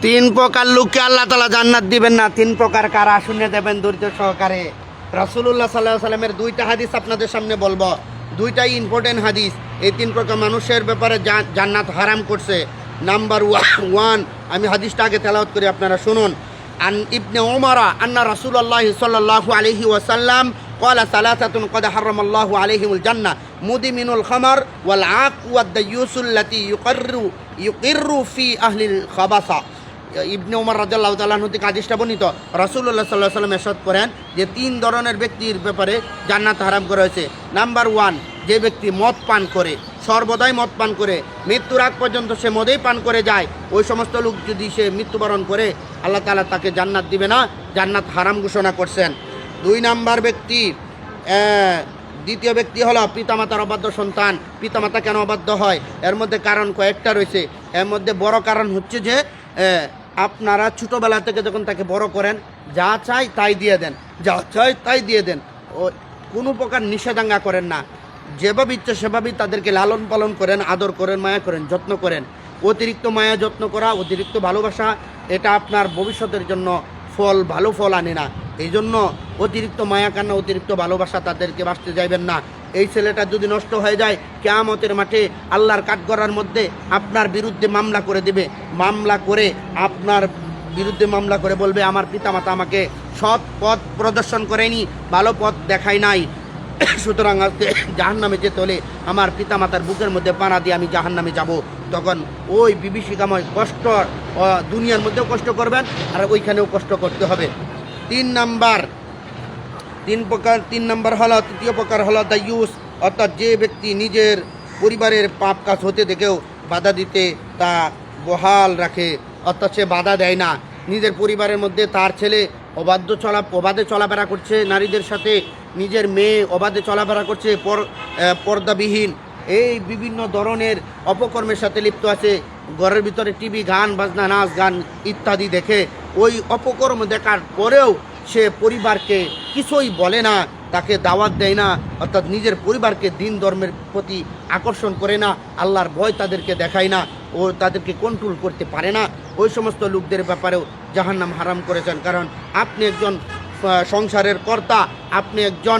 তিন প্রকার লোককে আল্লাহ তালা জান্নাত দিবেন না তিন প্রকার কারা শুনে দেবেন ধৈর্য সহকারে রাসুল্লাহ সাল্লাহ সাল্লামের দুইটা হাদিস আপনাদের সামনে বলবো দুইটাই ইম্পর্টেন্ট হাদিস এই তিন প্রকার মানুষের ব্যাপারে জা- জান্নাত হারাম করছে নাম্বার ওয়ান আমি হাদিসটা আগে তেলাওয়াত করি আপনারা শুনুন عن ابن عمر أن رسول الله صلى الله عليه وسلم قال ثلاثة قد حرم الله عليهم الجنة مدمن الخمر والعاق والديوس التي يقر يقر في أهل الخبثة ইবনে উমর রাজাল্লাহ তাল্লাহ থেকে আদিসটা বর্ণিত। রসুল্লাহ সাল্লাহ সাল্লাম এসদ করেন যে তিন ধরনের ব্যক্তির ব্যাপারে জান্নাত হারাম করা হয়েছে। নাম্বার ওয়ান, যে ব্যক্তি মদ পান করে, সর্বদাই মদ পান করে, মৃত্যুর আগ পর্যন্ত সে মদেই পান করে যায়, ওই সমস্ত লোক যদি সে মৃত্যুবরণ করে, আল্লাহ তালা তাকে জান্নাত দিবে না, জান্নাত হারাম ঘোষণা করছেন। দুই নাম্বার ব্যক্তি দ্বিতীয় ব্যক্তি হলো পিতামাতার অবাধ্য সন্তান। পিতামাতা কেন অবাধ্য হয়? এর মধ্যে কারণ কয়েকটা রয়েছে। এর মধ্যে বড় কারণ হচ্ছে যে আপনারা ছোটোবেলা থেকে যখন তাকে বড় করেন, যা চাই তাই দিয়ে দেন। যা চাই তাই দিয়ে দেন। ও কোনো প্রকার নিষেধাজ্ঞা করেন না। যেভাবে ইচ্ছে সেভাবেই তাদেরকে লালন পালন করেন, আদর করেন, মায়া করেন, যত্ন করেন। অতিরিক্ত মায়া, যত্ন করা, অতিরিক্ত ভালোবাসা, এটা আপনার ভবিষ্যতের জন্য ফল, ভালো ফল আনে না। এই জন্য অতিরিক্ত মায়া কান্না, অতিরিক্ত ভালোবাসা তাদেরকে বাঁচতে যাইবেন না। এই ছেলেটা যদি নষ্ট হয়ে যায়, কেয়ামতের মাঠে আল্লাহর কাঠগড়ার মধ্যে আপনার বিরুদ্ধে মামলা করে দেবে। মামলা করে আপনার বিরুদ্ধে মামলা করে বলবে, আমার পিতামাতা আমাকে সৎ পথ প্রদর্শন করেনি, ভালো পথ দেখায় নাই। সুতরাং আজকে জাহান নামে যেতে হলে আমার পিতামাতার বুকের মধ্যে পাড়া দিয়ে আমি জাহান নামে যাব। তখন ওই বিভীষিকাময় কষ্ট দুনিয়ার মধ্যেও কষ্ট করবেন আর ওইখানেও কষ্ট করতে হবে। তিন নাম্বার, তিন প্রকার, তিন নম্বর হলো, তৃতীয় প্রকার হলো দ্য ইউস, অর্থাৎ যে ব্যক্তি নিজের পরিবারের পাপ কাজ হতে দেখেও বাধা দিতে তা বহাল রাখে, অর্থাৎ সে বাধা দেয় না। নিজের পরিবারের মধ্যে তার ছেলে অবাধ্য চলা, অবাধে চলাফেরা করছে, নারীদের সাথে নিজের মেয়ে অবাধে চলাফেরা করছে, পর পর্দাবিহীন। এই বিভিন্ন ধরনের অপকর্মের সাথে লিপ্ত আছে। ঘরের ভিতরে টিভি, গান, বাজনা, নাচ, গান ইত্যাদি দেখে। ওই অপকর্ম দেখার পরেও সে পরিবারকে কিছুই বলে না, তাকে দাওয়াত দেয় না, অর্থাৎ নিজের পরিবারকে দিন ধর্মের প্রতি আকর্ষণ করে না, আল্লাহর ভয় তাদেরকে দেখায় না। ও তাদেরকে কন্ট্রোল করতে পারে না। ওই সমস্ত লোকদের ব্যাপারেও জাহান্নাম হারাম করেছেন। কারণ আপনি একজন সংসারের কর্তা, আপনি একজন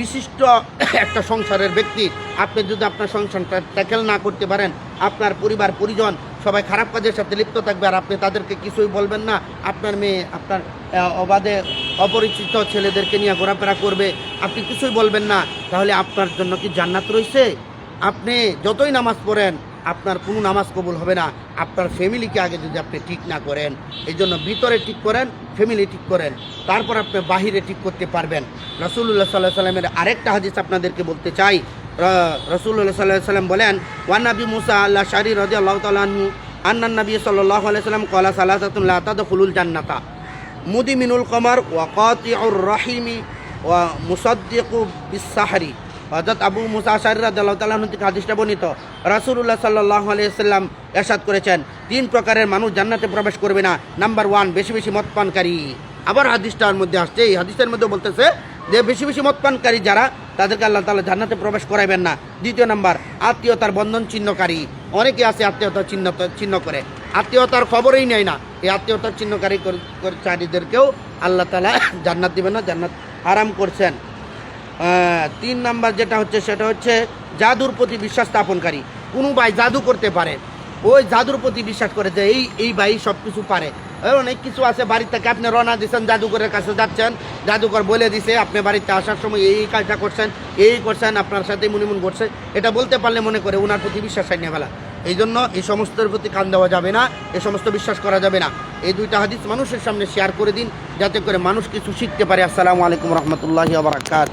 বিশিষ্ট একটা সংসারের ব্যক্তি। আপনি যদি আপনার সংসারটা ট্যাকেল না করতে পারেন, আপনার পরিবার, পরিজন সবাই খারাপ কাজের সাথে লিপ্ত থাকবে আর আপনি তাদেরকে কিছুই বলবেন না। আপনার মেয়ে, আপনার অবাধে অপরিচিত ছেলেদেরকে নিয়ে ঘোরাফেরা করবে। আপনি কিছুই বলবেন না। তাহলে আপনার জন্য কি জান্নাত রয়েছে আপনি যতই নামাজ পড়েন আপনার কোনো নামাজ কবুল হবে না। আপনার ফ্যামিলিকে আগে যদি আপনি ঠিক না করেন, এই জন্য ভিতরে ঠিক করেন, ফ্যামিলি ঠিক করেন, তারপর আপনি বাহিরে ঠিক করতে পারবেন। রসুল্লাহ সাল্লাহ সাল্লামের আরেকটা হাদিস আপনাদেরকে বলতে চাই। রসুল্লাহ সাল্লাহ সাল্লাম বলেন, ওয়ান নবী মুসা আল্লাহ শারি রদি আল্লাহ তালু আন্নান নবী সাল্লাহ সাল্লাম কলা সাল্লাহ তাদুল জান্নাতা, মুদিমিনুল কমর ওয়াকাতিউর রহিমি ওয়া মুসাদ্দিকু বিসাহারি হজরত আবু মুসা আশারি হাদিসটা বর্ণিত। রাসূলুল্লাহ সাল্লাল্লাহু আলাইহি সাল্লাম এরশাদ করেছেন তিন প্রকারের মানুষ জান্নাতে প্রবেশ করবে না। নাম্বার ওয়ান, বেশি বেশি মদ পানকারী। আবার হাদিসটার মধ্যে আসছে, এই হাদিসের মধ্যে বলতেছে যে, বেশি বেশি মদ পানকারী যারা, তাদেরকে আল্লাহ তালা জান্নাতে প্রবেশ করাইবেন না। দ্বিতীয় নাম্বার, আত্মীয়তার বন্ধন চিহ্নকারী অনেকে আছে আত্মীয়তার চিহ্ন চিহ্ন করে। আত্মীয়তার খবরই নেয় না। এই আত্মীয়তার চিহ্নকারী কর- কর্মচারীদেরকেও আল্লাহ তালা জান্নাত দিবেন না, জান্নাত আরাম করছেন। তিন নাম্বার যেটা হচ্ছে, সেটা হচ্ছে জাদুর প্রতি বিশ্বাস স্থাপনকারী। কোনো ভাই জাদু করতে পারে। ওই জাদুর প্রতি বিশ্বাস করে যে এই এই ভাই সব কিছু পারে অনেক কিছু আছে বাড়ি থেকে আপনি রওনা দিচ্ছেন, জাদুঘরের কাছে যাচ্ছেন। জাদুঘর বলে দিছে, আপনি বাড়িতে আসার সময় এই কাজটা করছেন, এই করছেন, আপনার সাথে মুনিমুন করছে। এটা বলতে পারলে মনে করে ওনার প্রতি বিশ্বাস হয় না ফেলা। এই জন্য এই সমস্তের প্রতি কান দেওয়া যাবে না, এ সমস্ত বিশ্বাস করা যাবে না। এই দুইটা হাদিস মানুষের সামনে শেয়ার করে দিন, যাতে করে মানুষ কিছু শিখতে পারে। আসসালামু আলাইকুম রহমতুল্লাহি আবরাকাত